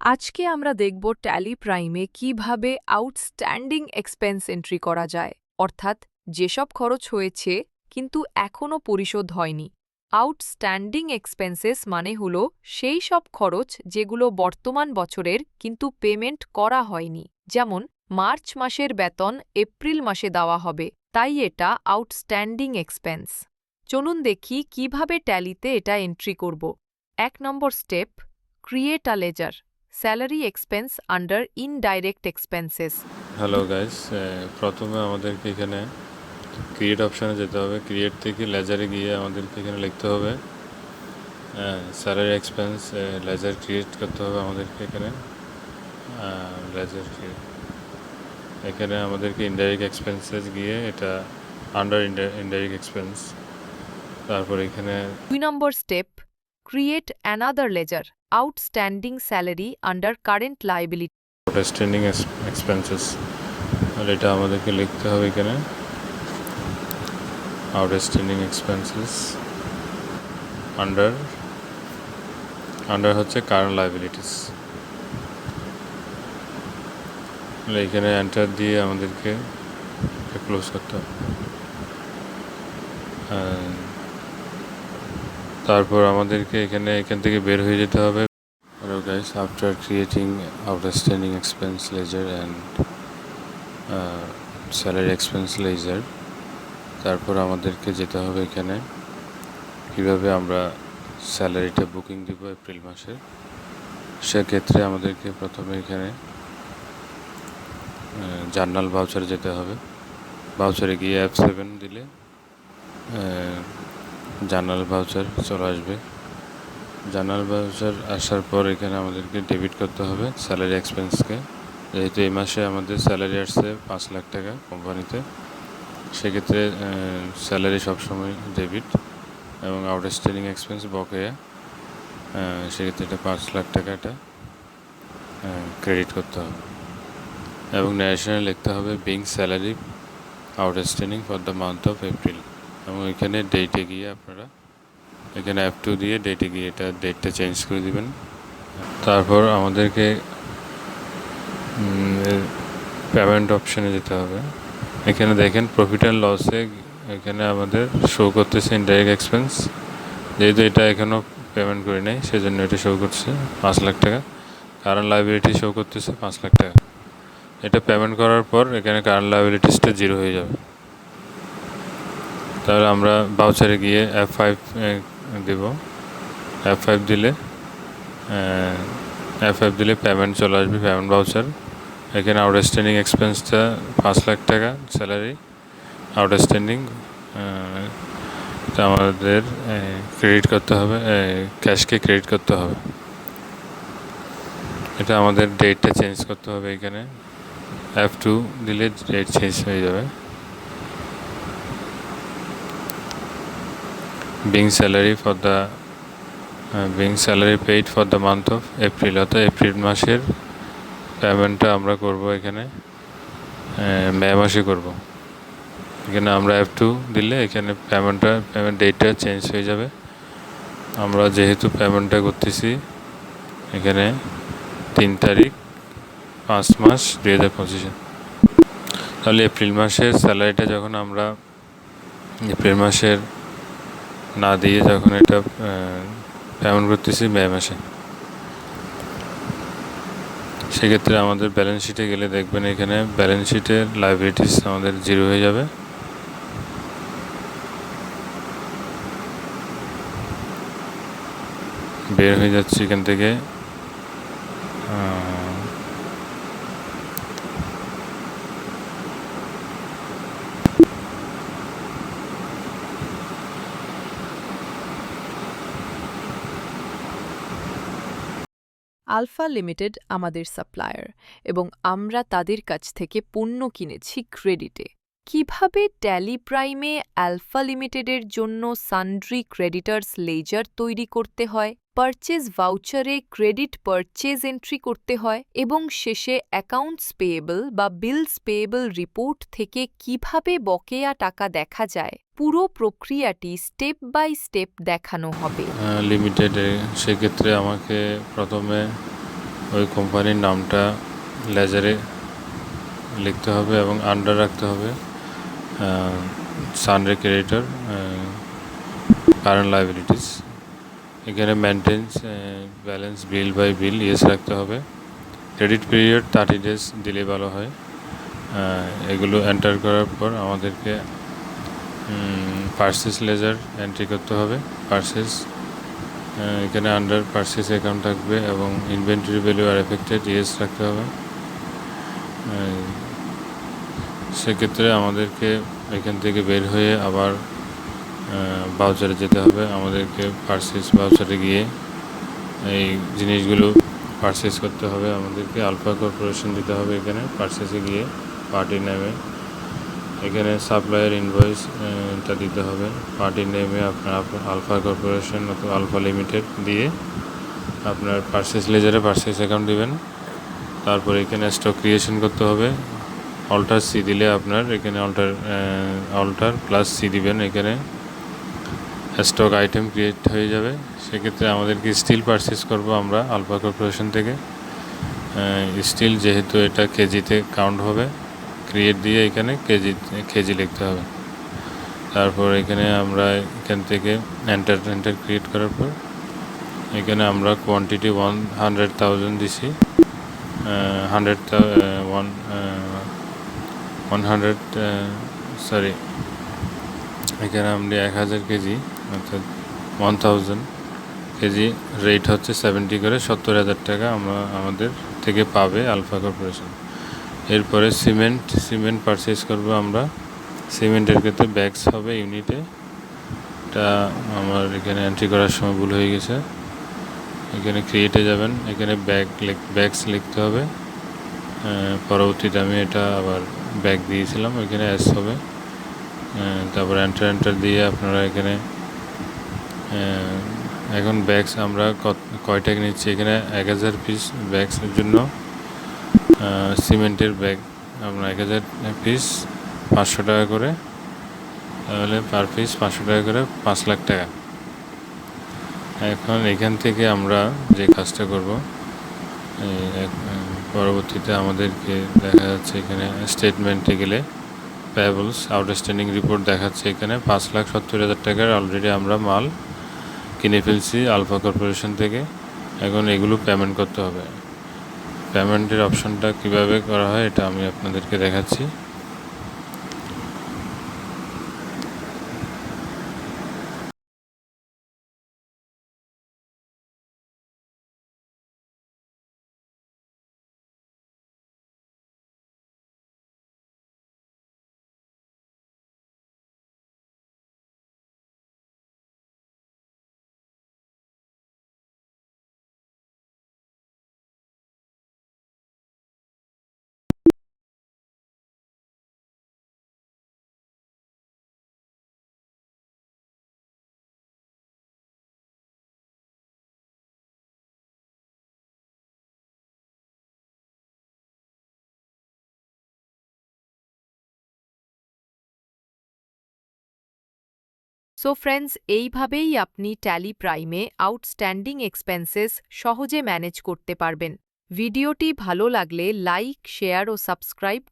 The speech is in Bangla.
আজকে আমরা দেখব ট্যালি প্রাইমে কীভাবে আউটস্ট্যান্ডিং এক্সপেন্স এন্ট্রি করা যায়। অর্থাৎ যেসব খরচ হয়েছে, কিন্তু এখনও পরিশোধ হয়নি। আউটস্ট্যান্ডিং এক্সপেন্সেস মানে হল সেই সব খরচ যেগুলো বর্তমান বছরের, কিন্তু পেমেন্ট করা হয়নি। যেমন, মার্চ মাসের বেতন এপ্রিল মাসে দেওয়া হবে, তাই এটা আউটস্ট্যান্ডিং এক্সপেন্স। চলুন দেখি কীভাবে ট্যালিতে এটা এন্ট্রি করব। এক নম্বর step, create a ledger. Salary expense under indirect expenses. Hello guys প্রথমে আমাদেরকে এখানে ক্রিয়েট অপশানে যেতে হবে। ক্রিয়েট থেকে লেজারে গিয়ে আমাদেরকে এখানে লিখতে হবে। স্যালারি এক্সপেন্স লেজার ক্রিয়েট করতে হবে আমাদেরকে এখানে। লেজার ক্রিয়েট এখানে আমাদেরকে ইনডাইরেক্ট এক্সপেন্সেস গিয়ে এটা আন্ডার ইনডাইরেক্ট এক্সপেন্স তারপর এখানে দুই নম্বর step create another ledger outstanding salary under current liability outstanding expenses আর এটা আমাদেরকে লিখতে হবে এখানে। আউটস্ট্যান্ডিং এক্সপেন্সেস আন্ডার আন্ডার হচ্ছে কারেন্ট লাইবিলিটিস এখানে এন্টার দিয়ে আমাদেরকে ক্লোজ করতে হবে। তারপর আমাদেরকে এখানে এখান থেকে বের হয়ে যেতে হবে। Guys, after creating outstanding expense ledger and uh, salary expense ledger তারপর আমাদেরকে যেতে হবে এখানে। কীভাবে আমরা স্যালারিটা বুকিং দিব এপ্রিল মাসে? সেক্ষেত্রে আমাদেরকে প্রথমে এখানে জার্নাল ভাউচারে যেতে হবে। ভাউচারে গিয়ে অ্যাপ সেভেন দিলে জার্নাল ভাউচার চলে আসবে। জার্নাল ভাউচার আসার পর এখানে আমাদেরকে ডেবিট করতে হবে স্যালারি এক্সপেন্সকে যেহেতু এই মাসে আমাদের স্যালারি আসছে পাঁচ লাখ টাকা কোম্পানিতে সেক্ষেত্রে স্যালারি সবসময় ডেবিট এবং আউটস্ট্যান্ডিং এক্সপেন্স বকেয়া। সেক্ষেত্রে এটা পাঁচ লাখ টাকাটা ক্রেডিট করতে হবে। এবং ন্যাশনাল লিখতে হবে being salary outstanding for the month of April এবং এখানে ডেটে গিয়ে আপনারা এখানে অ্যাপ টু দিয়ে ডেটে গিয়ে এটা ডেটটা চেঞ্জ করে দিবেন। তারপর আমাদেরকে পেমেন্ট অপশানে যেতে হবে। এখানে দেখেন প্রফিট অ্যান্ড লসে এখানে আমাদের শো করতেছে ইনডাইরেক্ট এক্সপেন্স যেহেতু এটা এখনও পেমেন্ট করি নাই, সেজন্য এটা শো করছে পাঁচ লাখ টাকা। কারেন্ট লাইবিলিটি শো করতেছে পাঁচ লাখ টাকা। এটা পেমেন্ট করার পর এখানে কারেন্ট লাইবিলিটিসটা জিরো হয়ে যাবে। তাহলে আমরা বাউচারে গিয়ে এফ ফাইভ দেব। এফ ফাইভ দিলে এফ ফাইভ দিলে পেমেন্ট চলে আসবে পেমেন্ট বাউচার এখানে আউটস্ট্যান্ডিং এক্সপেন্সটা পাঁচ লাখ টাকা স্যালারি আউটস্ট্যান্ডিং তা আমাদের ক্রেডিট করতে হবে ক্যাশকে ক্রেডিট করতে হবে। এটা আমাদের ডেটটা চেঞ্জ করতে হবে এখানে। এফ টু দিলে ডেট চেঞ্জ হয়ে যাবে। Being salary for the uh, being salary paid for the month of April অর্থাৎ এপ্রিল মাসের পেমেন্টটা আমরা করব এখানে মে মাসে করব। এখানে আমরা এফ টু দিলে এখানে পেমেন্টটা পেমেন্ট ডেটটা চেঞ্জ হয়ে যাবে। আমরা যেহেতু পেমেন্টটা করতেছি এখানে তিন তারিখ পাঁচ মাস দুই হাজার পঁচিশে তাহলে এপ্রিল মাসের স্যালারিটা যখন আমরা এপ্রিল মাসের না দিয়ে যখন এটা পেমেন্ট করতেছি মে মাসে। সেক্ষেত্রে আমাদের ব্যালেন্স শিটে গেলে দেখবেন এখানে ব্যালেন্স শিটের লাইবিলিটিস আমাদের জিরো হয়ে যাবে। বের হয়ে যাচ্ছে এখান থেকে আলফা লিমিটেড আমাদের সাপ্লায়ার এবং আমরা তাদের কাছ থেকে পণ্য কিনেছি ক্রেডিটে। কীভাবে ট্যালি প্রাইমে আলফা লিমিটেডের জন্য সান্ড্রি ক্রেডিটার্স লেজার তৈরি করতে হয়? পারচেজ ভাউচারে ক্রেডিট পারচেজ এন্ট্রি করতে হয় এবং শেষে অ্যাকাউন্টস পেয়েবল বা বিলস পেয়েবল রিপোর্ট থেকে কীভাবে বকেয়া টাকা দেখা যায়, পুরো প্রক্রিয়াটি স্টেপ বাই স্টেপ দেখানো হবে। লিমিটেড সেক্ষেত্রে আমাকে প্রথমে ওই কোম্পানির নামটা লেজারে লিখতে হবে এবং আন্ডার রাখতে হবে। সানরে ক্রেডিটর কারেন্ট লাইবিলিটিস এখানে maintain balance bill by bill yes রাখতে হবে। ক্রেডিট পিরিয়ড থার্টি ডেজ দিলে ভালো হয়। এগুলো এন্টার করার পর আমাদেরকে পার্সেস লেজার এন্ট্রি করতে হবে। পার্সেস এখানে আন্ডার পার্সেস অ্যাকাউন্ট থাকবে এবং inventory value are affected yes রাখতে হবে। সেক্ষেত্রে আমাদেরকে এখান থেকে বের হয়ে আবার বাউচারে যেতে হবে। আমাদেরকে পার্সেস বাউচারে গিয়ে এই জিনিসগুলো পারচেস করতে হবে। আমাদেরকে আলফা কর্পোরেশন দিতে হবে এখানে। পারচেসে গিয়ে পার্টির নেমে এখানে সাপ্লায়ার ইনভয়েস টা দিতে হবে। পার্টির নেমে আপনার আলফা কর্পোরেশন অথবা আলফা লিমিটেড দিয়ে আপনার পার্সেস লেজারে পার্সেস অ্যাকাউন্ট দেবেন। তারপর এখানে স্টক ক্রিয়েশন করতে হবে। অল্টার সি দিলে আপনার এখানে অল্টার অল্টার প্লাস সি দিবেন এখানে। স্টক আইটেম ক্রিয়েট হয়ে যাবে। সেক্ষেত্রে আমাদেরকে স্টিল পারচেস করব আমরা আলফা কর্পোরেশন থেকে। স্টিল যেহেতু এটা কেজিতে কাউন্ট হবে ক্রিয়েট দিয়ে এখানে কেজি কেজি লিখতে হবে। তারপর এখানে আমরা এখান থেকে এন্টার এন্টার ক্রিয়েট করার পর এখানে আমরা কোয়ান্টিটি ওয়ান হান্ড্রেড থাউজেন্ড দিছি। Hundred one one hundred sorry এখানে আমরা এক হাজার কেজি অর্থাৎ ওয়ান থাউজেন্ড কেজি রেট হচ্ছে সেভেন্টি করে সত্তর হাজার টাকা আমরা আমাদের থেকে পাবে আলফা কর্পোরেশন এরপরে সিমেন্ট সিমেন্ট পারচেস করব আমরা। সিমেন্টের ক্ষেত্রে ব্যাগস হবে ইউনিটে এটা আমার এখানে এন্ট্রি করার সময় ভুল হয়ে গেছে। এখানে ক্রিয়েটে যাবেন, এখানে ব্যাগ ব্যাগস লিখতে হবে। পরবর্তীতে আমি এটা আবার ব্যাগ দিয়েছিলাম, এখানে অ্যাস হবে। তারপর এন্টার এন্টার দিয়ে আপনারা এখানে এখন ব্যাগস আমরা কয়টা নিচ্ছি এখানে এক হাজার পিস ব্যাগসের জন্য সিমেন্টের ব্যাগ আমরা এক হাজার পিস পাঁচশো টাকা করে, তাহলে পার পিস পাঁচশো টাকা করে পাঁচ লাখ টাকা। এখন এখান থেকে আমরা যে কাজটা করব পরবর্তীতে আমাদেরকে দেখা যাচ্ছে এখানে স্টেটমেন্টে গেলে প্যাবলস আউটস্ট্যান্ডিং রিপোর্ট দেখাচ্ছে এখানে পাঁচ লাখ সত্তর হাজার টাকার অলরেডি আমরা মাল কিনে ফেলছি আলফা কর্পোরেশন থেকে। এখন এগুলো পেমেন্ট করতে হবে। পেমেন্টের অপশনটা কীভাবে করা হয় এটা আমি আপনাদেরকে দেখাচ্ছি। সো ফ্রেন্ডস এইভাবেই আপনি ট্যালি প্রাইমে আউটস্ট্যান্ডিং এক্সপেন্সেস সহজে ম্যানেজ করতে পারবেন। ভিডিওটি ভালো লাগলে লাইক শেয়ার ও সাবস্ক্রাইব